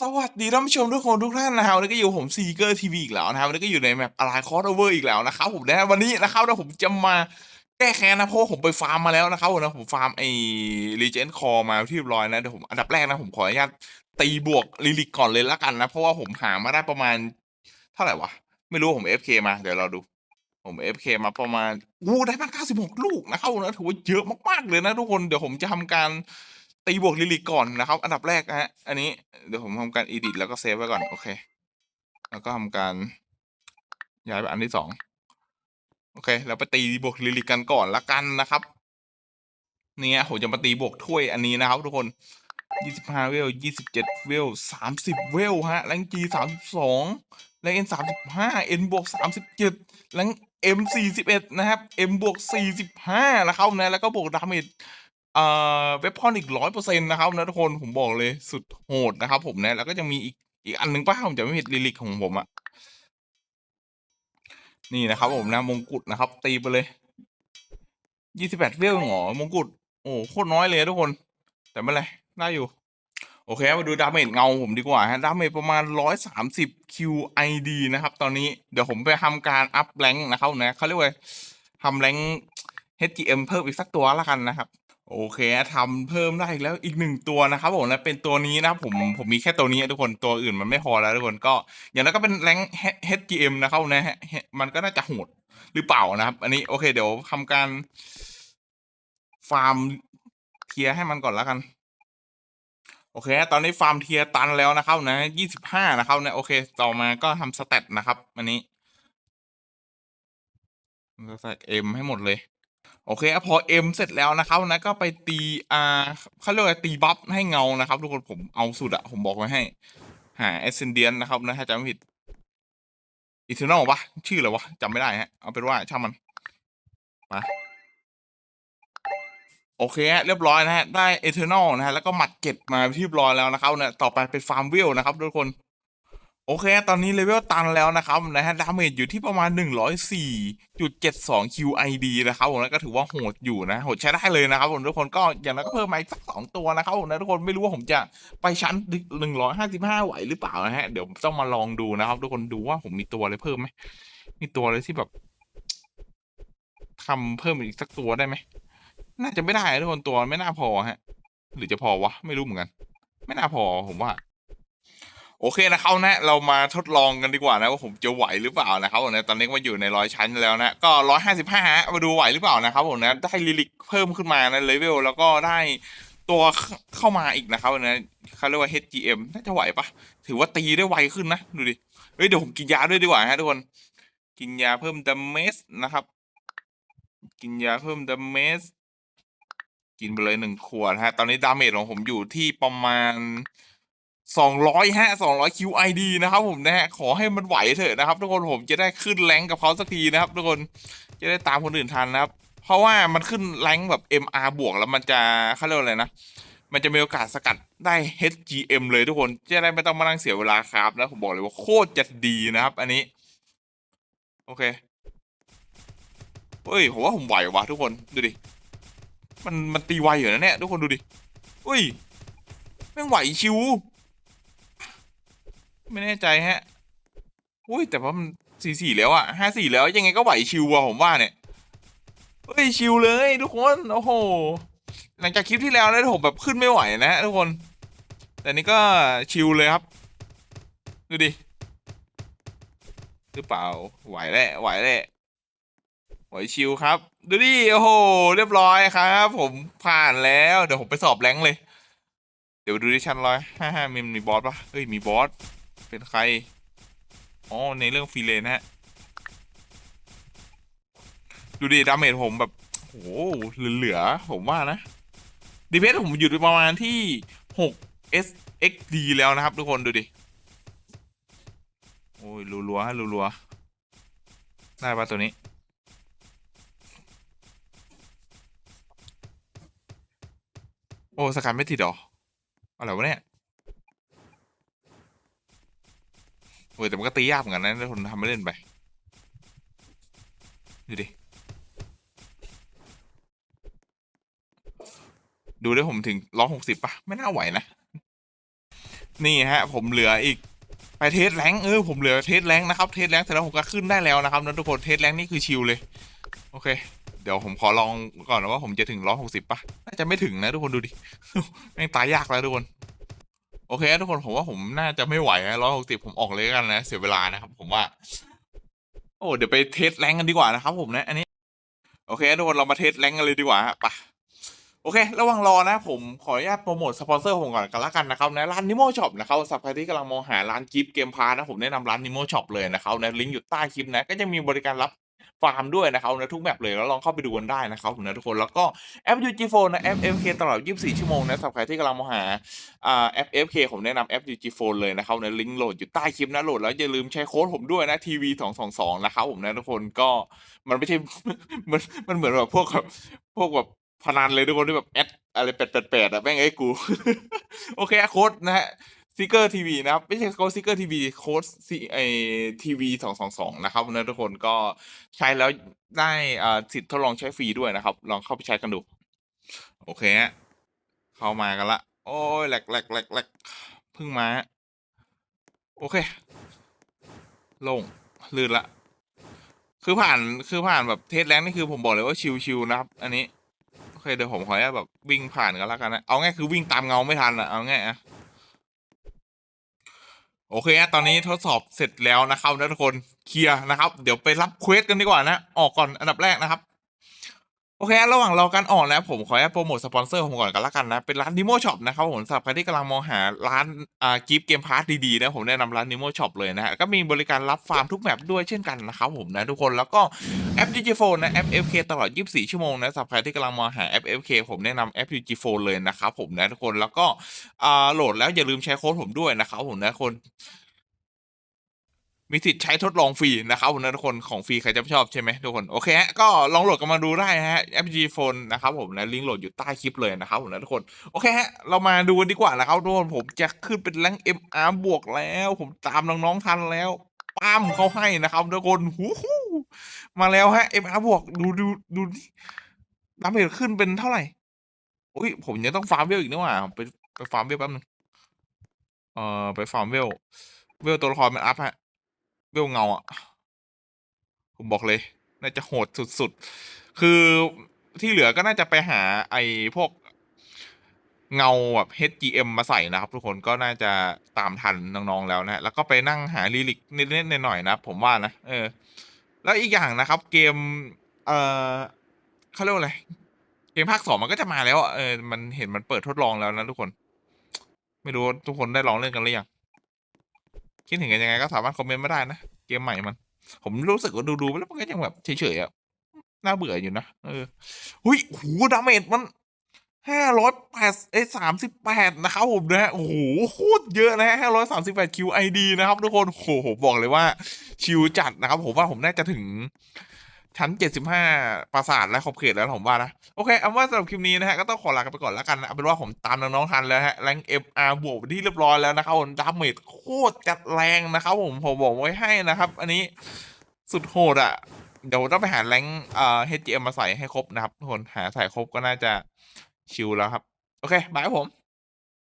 สวัสดีท่านผู้ชมทุกคนทุกท่านนะครับวันนี้ก็อยู่ผมซีเกอร์ทีวีอีกแล้วนะครับวันนี้ก็อยู่ในแมปอะไรคอร์ดเวอร์อีกแล้วนะครับผมนะวันนี้นะครับนะผมจะมาแก้แค้นนะเพราะผมไปฟาร์มมาแล้วนะครับผมนะผมฟาร์มไอ้รีเจนคอมาที่เรียบร้อยนะเดี๋ยวผมอันดับแรกนะผมขออนุญาตตีบวกลิลิกก่อนเลยละกันนะ เพราะว่าผมหามาได้ประมาณเท่าไหร่วะไม่รู้ว่าผม FK มาเดี๋ยวเราดูผม FK มาประมาณวูได้มา96ลูกนะครับนะถือว่าเยอะมากๆเลยนะทุกคนเดี๋ยวผมจะทำการ ตีบวกลิลิกก่อนนะครับ อันดับแรกนะฮะ อันนี้เดี๋ยวผมทำการ edit แล้วก็เซฟไว้ก่อน โอเค แล้วก็ทำการย้ายไปอันที่สองโอเคแล้วไปตีบวกลิลิกกันก่อนละกันนะครับ เนี่ยผมจะมาตีบวกถ้วยอันนี้นะครับ ทุกคนยี่สิบห้าเวลยี่สิบเจ็ดเวลสามสิบเวลฮะแรงจีสามสิบสองแรงเอ็นสามสิบห้าเอ็นบวกสามสิบเจ็ดแรงเอ็มสี่สิบเอ็ดนะครับเอ็มบวกสี่สิบห้านะครับนะแล้วก็บวกดาเมจ เอ่อเว็บพอนอีกร้อยเปอร์เซ็นต์นะครับนะทุกคนผมบอกเลยสุดโหดนะครับ ผมนะแล้วก็จะมีอีกอีกอันหนึ่งป้าผมจะไม่ผิดลิลิกของผมอะนี่นะครับ ผมนะมงกุฎนะครับ ตีไปเลยยี่สิบแปดเวลหรอมงกุฎโอ้โคตรน้อยเลยทุกคน แต่ไม่เป็นไรได้อยู่ โอเค มาดูดาเมจเงาผมดีกว่าฮะดาเมจประมาณร้อยสามสิบ QID นะครับ ตอนนี้เดี๋ยวผมไปทำการอัพแรงนะครับนะเขาเรียกว่าทำแรง HGM เพิ่มอีกสักตัวละกันนะครับ โอเคทำเพิ่มได้อีกแล้วอีกหนึ่งตัวนะครับผมและเป็นตัวนี้นะครับผมผมมีแค่ตัวนี้ทุกคนตัวอื่นมันไม่พอแล้วทุกคนก็ อย่างนั้นก็เป็นแรง HGM นะครับนะฮะมันก็น่าจะโหดหรือเปล่านะครับ อันนี้โอเค เดี๋ยวทำการ ฟาร์มเทียให้มันก่อนแล้วกัน โอเค ตอนนี้ฟาร์มเทียตันแล้วนะครับนะยี่สิบห้านะครับนะโอเค ต่อมาก็ทำสเตตนะครับ อันนี้สเตตเอ็มให้หมดเลย โอเคพอเอ็มเสร็จแล้วนะครับนะก็ไปตีอ่าเขาเรียกว่าตีบัฟให้เงานะครับทุกคนผมเอาสุดอะผมบอกไว้ให้ หาเอเซนเดียนนะครับนะถ้าจำไม่ผิดอีเทอร์นอลปะชื่ออะไรวะจำไม่ได้ฮะเอาเป็นว่าช่างมันมาโอเคฮะเรียบร้อยนะฮะได้เอเทอร์นอลนะฮะแล้วก็หมัดเก็บมาที่เรียบร้อยแล้วนะครับเนี่ยต่อไปเป็นฟาร์มวิลนะครับทุกคน โอเค ตอนนี้เลเวลตันแล้วนะครับนะฮะดาเมจอยู่ที่ประมาณ 104.72 QID นะครับผมแล้วก็ถือว่าโหดอยู่นะโหดใช้ได้เลยนะครับผมทุกคนก็อย่างนั้นก็เพิ่มมาอีกสักสองตัวนะครับผมนะทุกคนไม่รู้ว่าผมจะไปชั้น 155 ไหวหรือเปล่านะฮะเดี๋ยวต้องมาลองดูนะครับ ทุกคนดูว่าผมมีตัวอะไรเพิ่มไหมมีตัวอะไรที่แบบทำเพิ่มอีกสักตัวได้ไหมน่าจะไม่ได้ทุกคนตัวไม่น่าพอฮะ หรือจะพอวะไม่รู้เหมือนกัน ไม่น่าพอผมว่า โอเคนะครับนะ เรามาทดลองกันดีกว่านะว่าผมจะไหวหรือเปล่านะครับผมนะตอนนี้มาอยู่ในร้อยชั้นแล้วนะก็ร้อยห้าสิบห้ามาดูไหวหรือเปล่านะครับผมนะได้ลิลิกเพิ่มขึ้นมานะเลเวลแล้วก็ได้ตัวเข้ามาอีกนะครับนะเขาเรียกว่า HGM น่าจะไหวปะถือว่าตีได้ไวขึ้นนะ ดูดิเฮ้ยเดี๋ยวผมกินยาด้วยดีกว่าฮะทุกคน กินยาเพิ่มดาเมจนะครับ กินยาเพิ่มดาเมจกินไปเลยหนึ่งขวดฮะ ตอนนี้ดาเมจของผมอยู่ที่ประมาณ สองร้อยฮะสองร้อย QID นะครับผมนะฮะขอให้มันไหวเถอะนะครับ ทุกคนผมจะได้ขึ้นแรงกับเขาสักทีนะครับ ทุกคนจะได้ตามคนอื่นทันนะครับ เพราะว่ามันขึ้นแรงแบบ MR บวกแล้วมันจะเขาเรียกว่าอะไรนะ มันจะมีโอกาสสกัดได้ HGM เลยทุกคนจะได้ไม่ต้องมานั่งเสียเวลาครับแล้วผมบอกเลยว่าโคตรจะดีนะครับ อันนี้ โอเคเฮ้ยผมว่าผมไหววะทุกคนดูดิมันมันตีไวอยู่นะเนี่ยทุกคนดูดิอุ้ยแม่ไหวชิว ไม่แน่ใจฮะอุ้ยแต่ว่ามันสี่สี่แล้วอะห้าสี่แล้วยังไงก็ไหวชิวอะผมว่าเนี่ยเฮ้ยชิวเลยทุกคนโอ้โหหลังจากคลิปที่แล้วนะผมแบบขึ้นไม่ไหวนะทุกคน แต่นี่ก็ชิวเลยครับ ดูดิหรือเปล่าไหวแหละไหวแหละไหวชิวครับ ดูดิโอ้โห เรียบร้อยครับ ผมผ่านแล้วเดี๋ยวผมไปสอบแรงเลย เดี๋ยวดูดิชั้นร้อยห้าห้ามีมีบอสปะเฮ้ยมีบอส เป็นใคร อ๋อ ในเรื่องฟรีเลนนะฮะ ดูดิดาเมจผมแบบโอ้โหเหลือๆผมว่านะดีเพสผมอยู่ประมาณที่หก SXD แล้วนะครับ ทุกคนดูดิ โอ้ยรัวๆฮะรัวๆได้ปะตัวนี้โอ้ สกัดไม่ติดหรอ อะไรวะเนี่ย โอ้ยแต่มันก็ตียากเหมือนกันนะถ้าคนทำไม่เล่นไป ดูดิ ดูได้ผมถึงร้อยหกสิบป่ะ ไม่น่าไหวนะ นี่ฮะ ผมเหลืออีกไปเทสแรงเออผมเหลือเทสแรงนะครับ เทสแรงเสร็จแล้วผมก็ขึ้นได้แล้วนะครับนะทุกคนเทสแรงนี่คือชิลเลย โอเค เดี๋ยวผมขอลองก่อนนะว่าผมจะถึงร้อยหกสิบปะน่าจะไม่ถึงนะทุกคนดูดิแม่งตายยากแล้วทุกคน โอเค ทุกคนผมว่าผมน่าจะไม่ไหวนะร้อยหกสิบผมออกเลยกันนะ เสียเวลานะครับ ผมว่า โอ้เดี๋ยวไปเทสแรงกันดีกว่านะครับ ผมนะ อันนี้ โอเค ทุกคนเรามาเทสแรงกันเลยดีกว่าฮะโอเค ระหว่างรอนะผมขออนุญาตโปรโมทสปอนเซอร์ผมก่อนกันละกันนะครับนะร้านนิโมช็อปนะครับสำหรับใครที่กำลังมองหาร้านกิฟต์เกมพาร์นะผมแนะนำร้านนิโมช็อปเลยนะครับนะลิงก์อยู่ใต้คลิปนะก็จะมีบริการรับ ฟาร์มด้วยนะครับนะทุกแบบเลยแล้วลองเข้าไปดูกันได้นะครับผมนะทุกคนแล้วก็แอป UG Phone นะแอป FK ตลอด 24 ชั่วโมงนะสำหรับใครที่กำลังมองหาอ่าแอป FK ผมแนะนำแอป UG Phone เลยนะครับนะลิงก์โหลดอยู่ใต้คลิปนะโหลดแล้วอย่าลืมใช้โค้ดผมด้วยนะ TV 222 นะครับผมนะทุกคนก็มันไม่ใช่มันมันเหมือนแบบพวกแบบพวกแบบพนันเลยทุกคนที่แบบแอดอะไรแปดแปดแปดอะแม่งไอ้กู โอเคโค้ดนะฮะ ซิกเกอร์ทีวีนะครับ ไม่ใช่โค้ดซิกเกอร์ทีวีโค้ดซีไอทีวีสองสองสองนะครับนะทุกคนก็ใช้แล้วได้อ่าสิทธิ์ทดลองใช้ฟรีด้วยนะครับ ลองเข้าไปใช้กันดู โอเคฮะเข้ามากันละ โอ้ยแหลกแหลกแหลกแหลกเพิ่งมา โอเค ลง ลื่นละ คือผ่านคือผ่านแบบเทสแรงนี่คือผมบอกเลยว่าชิวๆนะครับ อันนี้ โอเคเดี๋ยวผมขออนุญาตแบบวิ่งผ่านกันแล้วกันนะ เอาง่ายคือวิ่งตามเงาไม่ทันอะเอาง่ายอะ โอเคนะตอนนี้ทดสอบเสร็จแล้วนะครับทุกคนเคลียร์นะครับ เดี๋ยวไปรับเควสกันดีกว่านะ ออกก่อนอันดับแรกนะครับ โอเค ระหว่างรอการออกนะ ผมขออนุญาตโปรโมทสปอนเซอร์ผมก่อนกันละกันนะ เป็นร้าน Nimo Shop นะครับผมสำหรับใครที่กำลังมองหาร้านอ่ากิฟต์เกมพาร์ทดีๆนะ ผมแนะนำร้าน Nimo Shop เลยนะฮะ ก็มีบริการรับฟาร์มทุกแมปด้วยเช่นกันนะครับผมนะทุกคนแล้วก็แอป DG Phone นะ แอป FK ตลอด 24 ชั่วโมงนะสำหรับใครที่กำลังมองหาแอป FK ผมแนะนำแอป DG Phone เลยนะครับผมนะทุกคนแล้วก็อ่าโหลดแล้วอย่าลืมใช้โค้ดผมด้วยนะครับผมนะทุกคน มีสิทธิ์ใช้ทดลองฟรีนะครับผมนะทุกคนของฟรีใครจะไม่ชอบใช่ไหมทุกคนโอเคฮะก็ลองโหลดกันมาดูได้ฮะ FG Phone นะครับผมนะลิงก์โหลดอยู่ใต้คลิปเลยนะครับผมนะทุกคนโอเคฮะเรามาดูกันดีกว่านะครับทุกคนผมจะขึ้นเป็นแรง MR บวกแล้ว ผมตามน้องๆทันแล้วปั้มเขาให้นะครับทุกคนหูหูมาแล้วฮะ MR บวกดูดูดูนี่ดาเมจขึ้นเป็นเท่าไหร่อุ้ยผมยังต้องฟาร์มเวลอีกนี่หว่าไปไปฟาร์มเวลแป๊บนึงเอ่อไปฟาร์มเวลเวลตัวละครมันอัพฮะ เวลเงาอะ ผมบอกเลย น่าจะโหดสุดๆ คือที่เหลือก็น่าจะไปหาไอ้พวกเงาแบบ HGM มาใส่นะครับ ทุกคนก็น่าจะตามทันน้องๆแล้วนะ แล้วก็ไปนั่งหาลิลิกนิดๆหน่อยๆนะ ผมว่านะ เออ แล้วอีกอย่างนะครับ เกม เอ่อเขาเรียกว่าอะไร เกมภาคสองมันก็จะมาแล้วอะเออ มันเห็นมันเปิดทดลองแล้วนะทุกคน ไม่รู้ทุกคนได้ลองเล่นกันหรือยัง คิดถึงกันยังไงก็สามารถคอมเมนต์มาได้นะ เกมใหม่มัน ผมรู้สึกว่าดูๆแล้วมันก็ยังแบบเฉยๆอะน่าเบื่ออยู่นะเออหุยหูดาเมจมันห้าร้อยแปดเอ้สามสิบแปดนะครับผมนะฮะโอ้โหโคตรเยอะนะฮะห้าร้อยสามสิบแปดคิวไอดีนะครับทุกคนโอ้โหบอกเลยว่า ชิวจัดนะครับ ผมว่าผมน่าจะถึง ชั้นเจ็ดสิบห้าปราสาทและขอบเขตแล้วผมว่านะ โอเค เอาว่าสำหรับคลิปนี้นะฮะ ก็ต้องขอลากันไปก่อนแล้วกันนะเอาเป็นว่าผมตามน้องๆทันแล้วฮะ แรงเอ็มอาร์บวกที่เรียบร้อยแล้วนะครับผมดาเมจโคตรจัดแรงนะครับผม ผมบอกไว้ให้นะครับ อันนี้สุดโหดอะ เดี๋ยวต้องไปหาแรงเอ่อ HGM มาใส่ให้ครบนะครับทุกคนหาใส่ครบก็น่าจะชิลแล้วครับ โอเค บายผม